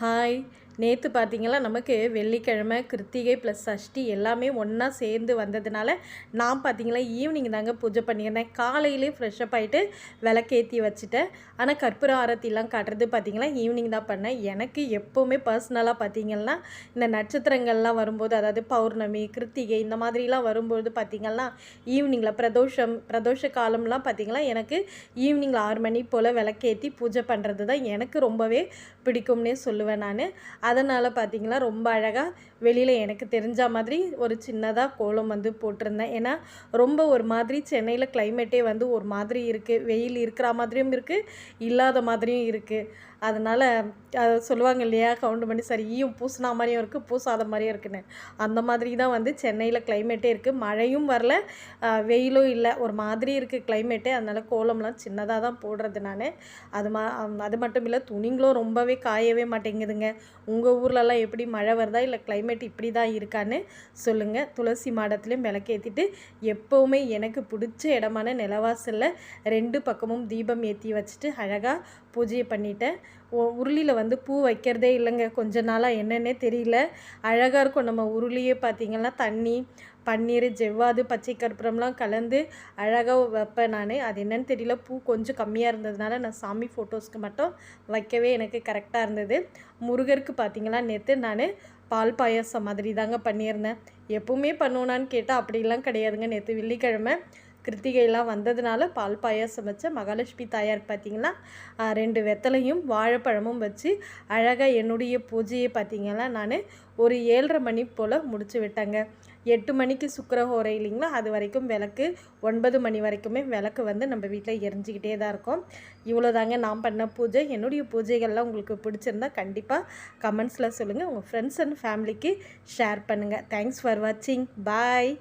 Hi. நேற்று பார்த்தீங்கன்னா நமக்கு வெள்ளிக்கிழமை கிருத்திகை ப்ளஸ் சஷ்டி எல்லாமே ஒன்றா சேர்ந்து வந்ததுனால நான் பார்த்தீங்களா ஈவினிங் தாங்க பூஜை பண்ணியிருந்தேன். காலையிலே ஃப்ரெஷ்ஷப் ஆகிட்டு விளக்கேற்றி வச்சுட்டேன். ஆனால் கற்பூர ஆரத்திலாம் காட்டுறது பார்த்தீங்களா ஈவினிங் தான் பண்ணேன். எனக்கு எப்போவுமே பர்சனலாக பார்த்தீங்கன்னா இந்த நட்சத்திரங்கள்லாம் வரும்போது அதாவது பௌர்ணமி கிருத்திகை இந்த மாதிரிலாம் வரும்போது பார்த்திங்கன்னா ஈவினிங்கில் பிரதோஷம் பிரதோஷ காலம்லாம் பார்த்திங்களா எனக்கு ஈவினிங்கில் ஆறு மணி போல் விளக்கேற்றி பூஜை பண்ணுறது தான் எனக்கு ரொம்பவே பிடிக்கும்னே சொல்லுவேன் நான். அதனால் பார்த்திங்கனா ரொம்ப அழகாக வெளியில் எனக்கு தெரிஞ்ச மாதிரி ஒரு சின்னதாக கோலம் வந்து போட்டிருந்தேன். ஏன்னா ரொம்ப ஒரு மாதிரி சென்னையில் கிளைமேட்டே வந்து ஒரு மாதிரி இருக்குது வெயில் இருக்கிற மாதிரியும் இருக்குது இல்லாத மாதிரியும் இருக்குது அதனால் அதை சொல்லுவாங்க இல்லையா கவுண்ட் பண்ணி சரி ஈயும் பூசினா மாதிரியும் இருக்குது பூசாத மாதிரியும் இருக்குன்னு. அந்த மாதிரி தான் வந்து சென்னையில் கிளைமேட்டே இருக்குது மழையும் வரல வெயிலும் இல்லை. ஒரு மாதிரி இருக்குது கிளைமேட்டே அதனால் கோலம்லாம் சின்னதாக தான் போடுறது நான். அது மா அது மட்டும் இல்லை துணிங்களும் ரொம்பவே காயவே மாட்டேங்குதுங்க. உங்கள் ஊர்லலாம் எப்படி மழை வருதா இல்லை கிளைமேட் இப்படி தான் இருக்கான்னு சொல்லுங்கள் துளசி மாடத்துலேயும் விளக்கேற்றிட்டு எப்போவுமே எனக்கு பிடிச்ச இடமான நிலவாசலில் ரெண்டு பக்கமும் தீபம் ஏற்றி வச்சுட்டு அழகாக பூஜையை பண்ணிட்டேன். உருளியில் வந்து பூ வைக்கிறதே இல்லைங்க. கொஞ்ச நாளாக என்னென்னே தெரியல. அழகாக இருக்கும். நம்ம உருளியே பார்த்தீங்கன்னா தண்ணி பன்னீர் ஜெவ்வாது பச்சை கற்பூரம்லாம் கலந்து அழகாக வைப்பேன் நான். அது என்னன்னு தெரியல. பூ கொஞ்சம் கம்மியாக இருந்ததுனால நான் சாமி ஃபோட்டோஸ்க்கு மட்டும் வைக்கவே எனக்கு கரெக்டாக இருந்தது. முருகருக்கு பார்த்தீங்கன்னா நேற்று நான் பால் பாயாசம் மாதிரி தாங்க பண்ணியிருந்தேன். எப்பவுமே பண்ணுவேனான்னு கேட்டால் அப்படிலாம் கிடையாதுங்க. நேற்று வெள்ளிக்கிழமை கிருத்திகைலாம் வந்ததுனால பால் பாயாசம் வச்ச மகாலட்சுமி தாயார் பார்த்திங்கன்னா ரெண்டு வெத்தலையும் வாழைப்பழமும் வச்சு அழகாக என்னுடைய பூஜையை பார்த்தீங்கன்னா நான் ஒரு ஏழரை மணி போல் முடிச்சு விட்டேங்க. எட்டு மணிக்கு சுக்கரஹோரை இல்லைங்களா? அது வரைக்கும் விளக்கு ஒன்பது மணி வரைக்குமே விளக்கு வந்து நம்ம வீட்டில் எரிஞ்சிக்கிட்டே தான் இருக்கும். இவ்வளோதாங்க நான் பண்ண பூஜை. என்னுடைய பூஜைகள்லாம் உங்களுக்கு பிடிச்சிருந்தா கண்டிப்பாக கமெண்ட்ஸில் சொல்லுங்கள் உங்கள் ஃப்ரெண்ட்ஸ் அண்ட் ஃபேமிலிக்கு ஷேர் பண்ணுங்கள் தேங்க்ஸ் ஃபார் வாட்சிங் பாய்